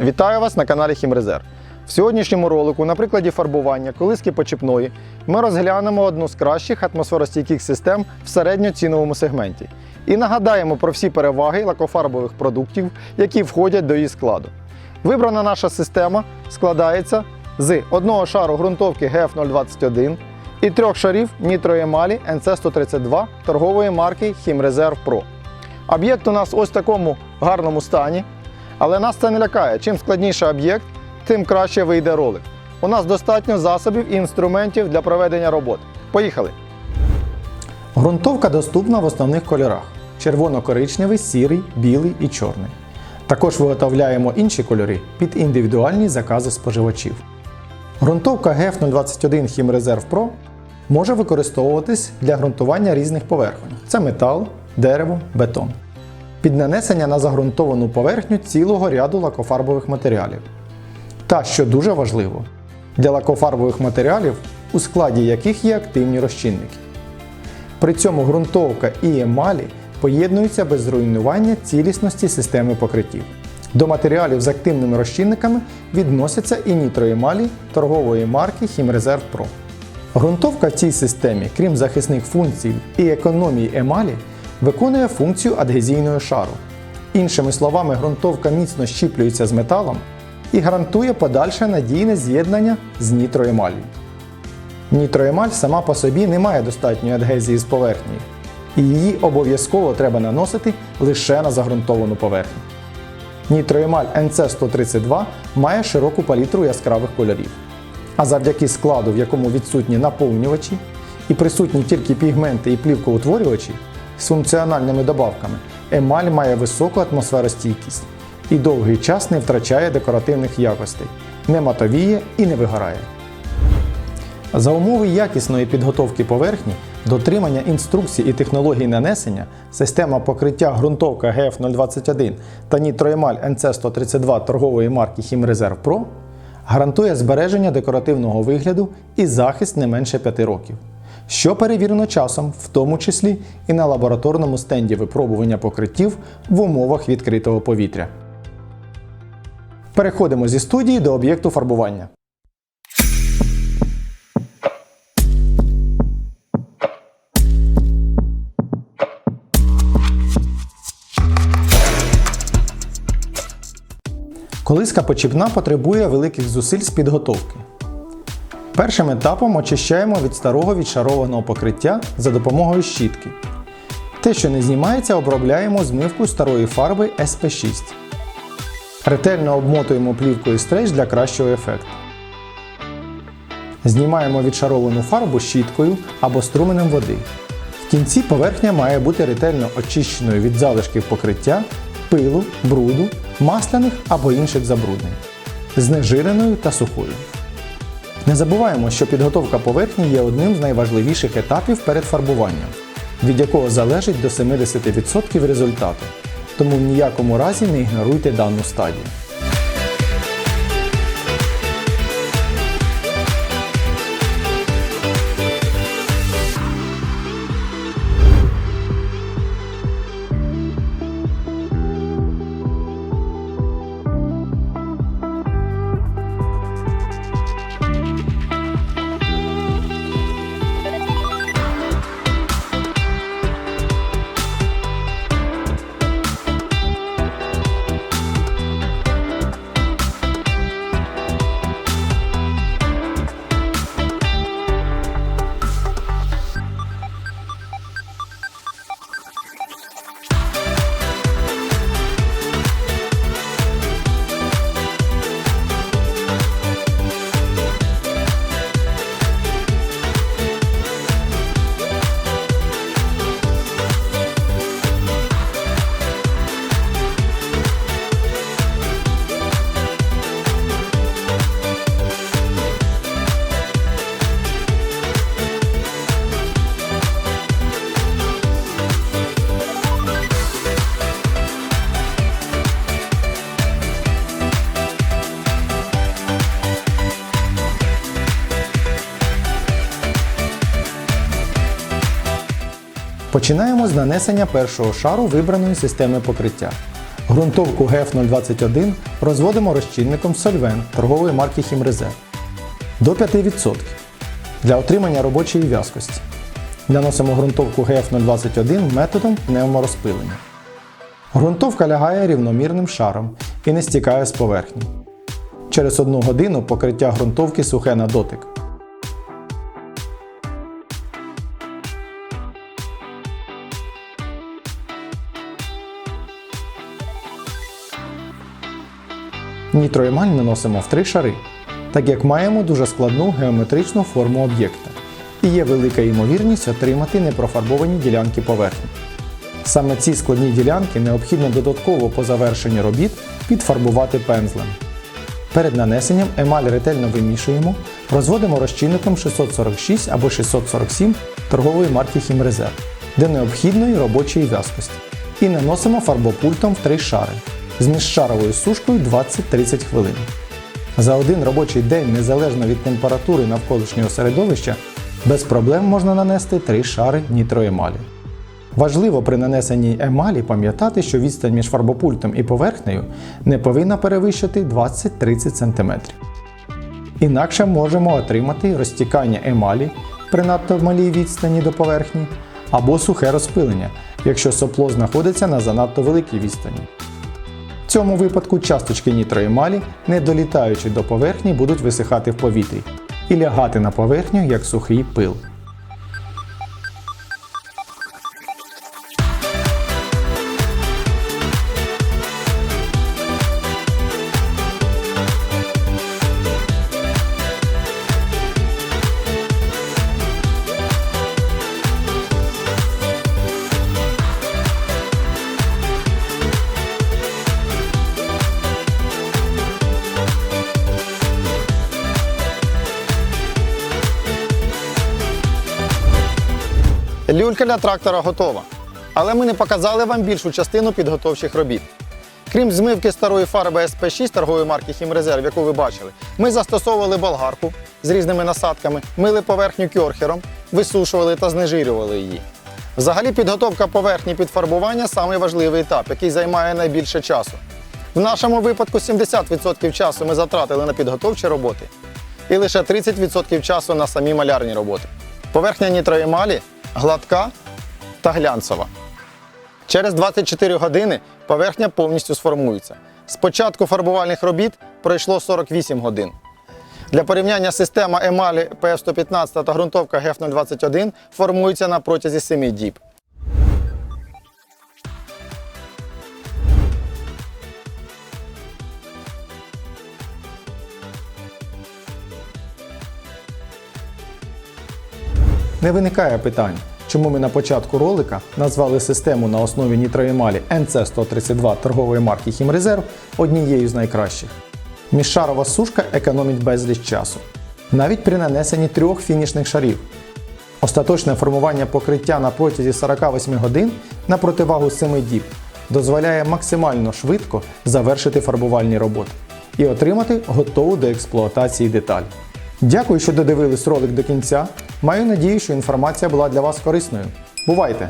Вітаю вас на каналі Хімрезерв. В сьогоднішньому ролику на прикладі фарбування колиски почепної ми розглянемо одну з кращих атмосферостійких систем в середньоціновому сегменті і нагадаємо про всі переваги лакофарбових продуктів, які входять до її складу. Вибрана наша система складається з одного шару ґрунтовки GF021 і трьох шарів нітроемалі NC132 торгової марки Хімрезерв Pro. Об'єкт у нас ось в такому гарному стані, але нас це не лякає. Чим складніший об'єкт, тим краще вийде ролик. У нас достатньо засобів і інструментів для проведення роботи. Поїхали! Грунтовка доступна в основних кольорах: червоно-коричневий, сірий, білий і чорний. Також виготовляємо інші кольори під індивідуальні закази споживачів. Грунтовка GF021 Хімрезерв Pro може використовуватись для ґрунтування різних поверхонь. Це метал, дерево, бетон. Під нанесення на загрунтовану поверхню цілого ряду лакофарбових матеріалів. Та, що дуже важливо, для лакофарбових матеріалів, у складі яких є активні розчинники. При цьому ґрунтовка і емалі поєднуються без руйнування цілісності системи покриттів. До матеріалів з активними розчинниками відносяться і нітроемалі торгової марки Хімрезерв Pro. Ґрунтовка в цій системі, крім захисних функцій і економії емалі, виконує функцію адгезійного шару. Іншими словами, ґрунтовка міцно щіплюється з металом і гарантує подальше надійне з'єднання з нітроемаллю. Нітроемаль сама по собі не має достатньої адгезії з поверхнею, і її обов'язково треба наносити лише на загрунтовану поверхню. Нітроемаль NC132 має широку палітру яскравих кольорів. А завдяки складу, в якому відсутні наповнювачі і присутні тільки пігменти і плівкоутворювачі з функціональними добавками, емаль має високу атмосферостійкість і довгий час не втрачає декоративних якостей, не матовіє і не вигорає. За умови якісної підготовки поверхні, дотримання інструкцій і технологій нанесення, система покриття ґрунтовка GF021 та нітроемаль NC132 торгової марки Хімрезерв Pro гарантує збереження декоративного вигляду і захист не менше 5 років, що перевірено часом, в тому числі і на лабораторному стенді випробування покриттів в умовах відкритого повітря. Переходимо зі студії до об'єкту фарбування. Колиска почіпна потребує великих зусиль з підготовки. Першим етапом очищаємо від старого відшарованого покриття за допомогою щітки. Те, що не знімається, обробляємо змивкою старої фарби SP6. Ретельно обмотуємо плівкою стрейч для кращого ефекту. Знімаємо відшаровану фарбу щіткою або струменем води. В кінці поверхня має бути ретельно очищеною від залишків покриття, пилу, бруду, масляних або інших забруднень, знежиреною та сухою. Не забуваємо, що підготовка поверхні є одним з найважливіших етапів перед фарбуванням, від якого залежить до 70% результату. Тому в ніякому разі не ігноруйте дану стадію. Починаємо з нанесення першого шару вибраної системи покриття. Грунтовку ГФ021 розводимо розчинником Сольвен торгової марки Хімрезерв до 5% для отримання робочої в'язкості. Наносимо ґрунтовку ГФ021 методом пневморозпилення. Ґрунтовка лягає рівномірним шаром і не стікає з поверхні. Через одну годину покриття ґрунтовки сухе на дотик. Нітроемаль наносимо в три шари, так як маємо дуже складну геометричну форму об'єкта і є велика ймовірність отримати непрофарбовані ділянки поверхні. Саме ці складні ділянки необхідно додатково по завершенні робіт підфарбувати пензлем. Перед нанесенням емаль ретельно вимішуємо, розводимо розчинником 646 або 647 торгової марки Хімрезерв до необхідної робочої в'язкості і наносимо фарбопультом в три шари з міжшаровою сушкою 20-30 хвилин. За один робочий день, незалежно від температури навколишнього середовища, без проблем можна нанести три шари нітроемалі. Важливо при нанесенні емалі пам'ятати, що відстань між фарбопультом і поверхнею не повинна перевищити 20-30 см. Інакше можемо отримати розтікання емалі при надто малій відстані до поверхні або сухе розпилення, якщо сопло знаходиться на занадто великій відстані. В цьому випадку часточки нітроемалі, не долітаючи до поверхні, будуть висихати в повітрі і лягати на поверхню як сухий пил. Люлька для трактора готова. Але ми не показали вам більшу частину підготовчих робіт. Крім змивки старої фарби SP6 торгової марки Хімрезерв, яку ви бачили, ми застосовували болгарку з різними насадками, мили поверхню кьорхером, висушували та знежирювали її. Взагалі, підготовка поверхні під фарбування самий важливий етап, який займає найбільше часу. В нашому випадку 70% часу ми затратили на підготовчі роботи і лише 30% часу на самі малярні роботи. Поверхня нітроемалі гладка та глянцева. Через 24 години поверхня повністю сформується. З початку фарбувальних робіт пройшло 48 годин. Для порівняння система емалі ПФ-115 та ґрунтовка ГЕФ-021 формуються на протязі 7 діб. Не виникає питань, чому ми на початку ролика назвали систему на основі нітроемалі NC132 торгової марки Хімрезерв однією з найкращих. Міжшарова сушка економить безліч часу, навіть при нанесенні трьох фінішних шарів. Остаточне формування покриття на протязі 48 годин на противагу 7 діб дозволяє максимально швидко завершити фарбувальні роботи і отримати готову до експлуатації деталь. Дякую, що додивились ролик до кінця. Маю надію, що інформація була для вас корисною. Бувайте!